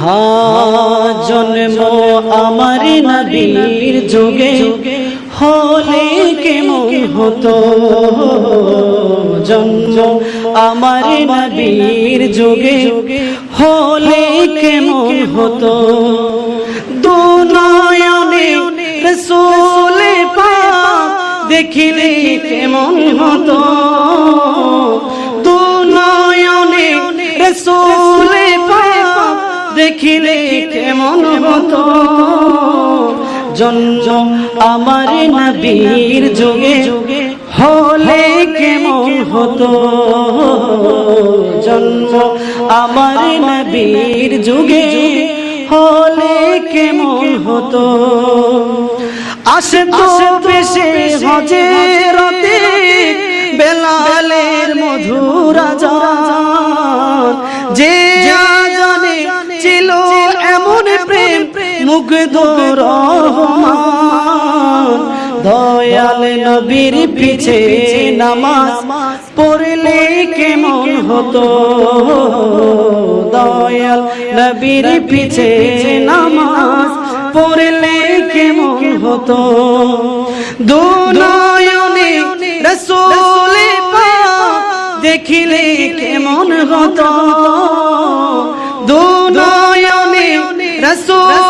হা জন্ম আমার নবীর যোগে। হলে কেমন হতো জন্ম আমার নবীর যোগে। হলে কেমন হতো দু নয়নে রসুলে পাক দেখিলে কেমন হতো। দু নয়নে রসুলে দেখিলে কেমন হতো? জন্ম আমার নবীর যুগে যুগে হলে কেমন হতো? জন্ম আমার নবীর যুগে হলে কেমন হতো? আসে তো বেশে হজে রতে বেলালের মধুরা জান যে মুগ্ধ রহমান দয়াল নবীর পিছে নামাজ পড়লে কেমন হতো? দয়াল নবীর পিছে নামাজ পড়লে কেমন হতো? দু নয়নে রসুলে দেখিলে কেমন হতো? দু নয়নে রসুলে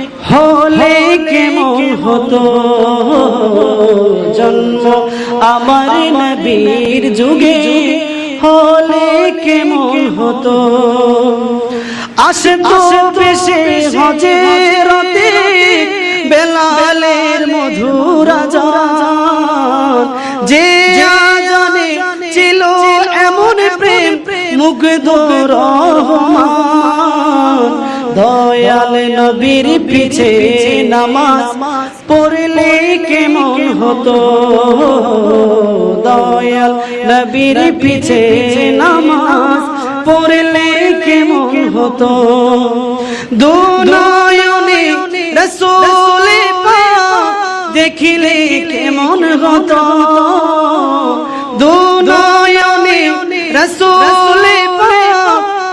হলে কেমন হতো? জন্ম আমার নবীর যুগে হলে কেমন হতো? আসে তো বেশে হজে রতে বেলালের মধুরা যে জানে ছিল এমন প্রেম মুগ্ধ রহমান। দয়াল নবীর পিছে নামাজ পড়লে কেমন হতো? দয়াল নবীর পিছে নামাজ পড়লে কেমন হতো? দু নয়নে রসুলে দেখিলে কেমন হতো? দু নয়নে রসুলে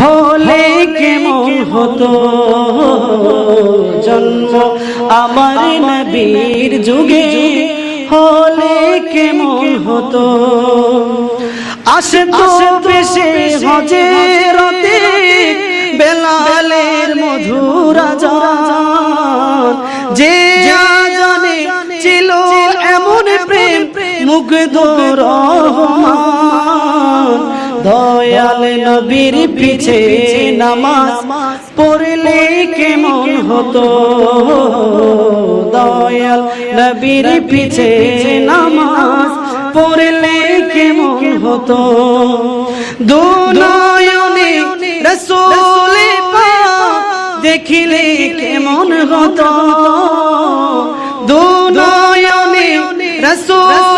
হলে কেমন হতো? জন্ম আমার নবীর যুগে হলে কেমন হতো? আসে তো বেশে হজে রতে বেলালের মধুরা যে জানে ছিল এমন প্রেম মুগ্ধ রহমান। দয়াল নবীর পিছে নামাজ পড়লে কেমন হতো? দয়াল নবীর পিছে নামাজ পড়লে কেমন হতো? দু নয়নে রসুলে দেখিলে কেমন হতো? দু নয়নে রসুলে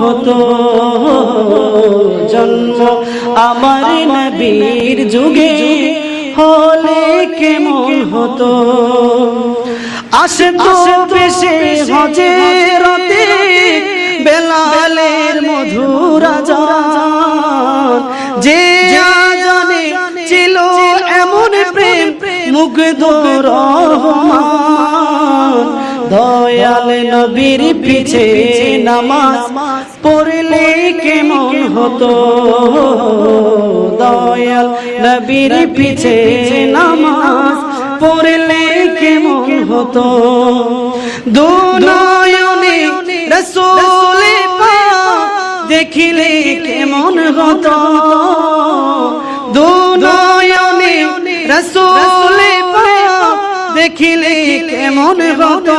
হতো। জন্ম আমার নবীর যুগে হলে কেমন হতো? আসতো বেশে হজেরতে বেলালের মধুরা যে আজানে ছিল এমন প্রেম, মুগ্ধ রহমান। দয়াল নবীর পিছে নামাজ পড়লে কেমন হতো? দয়াল নবীর পিছে নামাজ পড়লে কেমন হতো? দু নয়নে রসুলে দেখিলে কেমন হতো? দু নয়নে রসুলে দেখিলে কেমন হতো?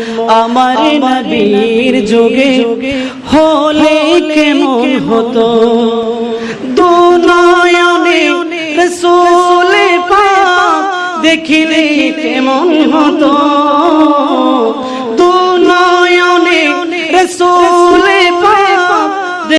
আমার নবীর যুগে হলে কেমন হতো? দু নয়নে রসুলে দেখিলে কেমন হতো?